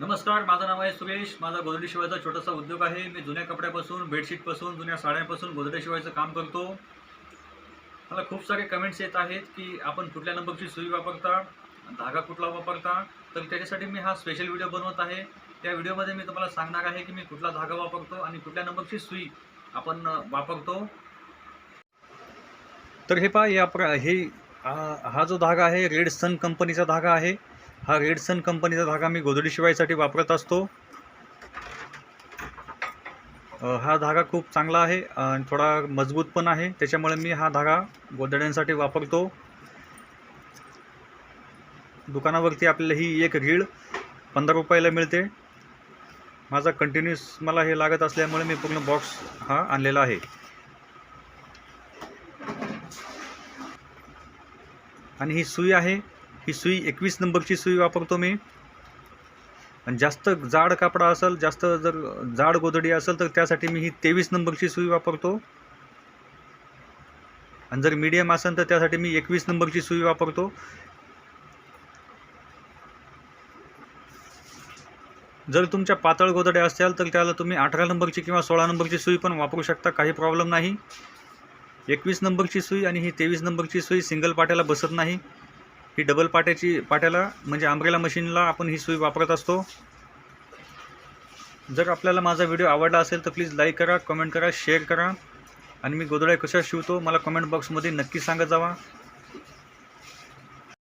नमस्कार माझं नाव आहे सुरेश. माझा गोदडी शिवायचा छोटासा उद्योग आहे. मी जुन्या कपड्यापासून बेडशीटपासून जुन्या साड्यांपासून गोदडी शिवायचं काम करतो. मला खूप सारे कमेंट्स येत आहेत की आपण कुठल्या नंबरची सुई वापरता धागा कुठला वापरता. तर त्याच्यासाठी मी हा स्पेशल व्हिडिओ बनवत आहे. त्या व्हिडिओमध्ये मी तुम्हाला सांगणार आहे की मी कुठला धागा वापरतो आणि कुठल्या नंबरची सुई आपण वापरतो. तर हे पहा या प्र हे हा हा जो धागा आहे रेड सन कंपनीचा धागा आहे. हा रेडसन कंपनीचा धागा मी गोधडी शिवायसाठी वापरत असतो. हा धागा खूप चांगला आहे आणि थोडा मजबूत पण आहे. त्याच्यामुळे मी हा धागा गोधड्यांसाठी वापरतो. दुकानावरती आपल्याला ही एक रीळ पंधरा रुपयाला मिळते. माझा कंटिन्यूस मला हे लागत असल्यामुळे मी पूर्ण बॉक्स हा आणलेला आहे. आणि ही सुई आहे. ही सुई एकवीस नंबरची सुई वापरतो मी. आणि जास्त जाड कापडा असेल जास्त जर जाड गोधडी असेल तर त्यासाठी मी ही तेवीस नंबरची सुई वापरतो. आणि जर मीडियम असेल तर त्यासाठी मी एकवीस नंबरची सुई वापरतो. जर तुमच्या पातळ गोधड्या असतील तर त्याला तुम्ही अठरा नंबरची किंवा सोळा नंबरची सुई पण वापरू शकता काही प्रॉब्लेम नाही. एकवीस नंबरची सुई आणि ही तेवीस नंबरची सुई सिंगल पाट्याला बसत नाही. ही डबल पाट्याची पाट्याला म्हणजे आंब्रेला मशीनला आपण ही सुई वापरत असतो. जर आपल्याला माझा व्हिडिओ आवडला असेल तर प्लीज लाईक करा कमेंट करा शेअर करा. आणि मी गोधड्या कशा शिवतो मला कमेंट बॉक्समध्ये नक्की सांगत जावा.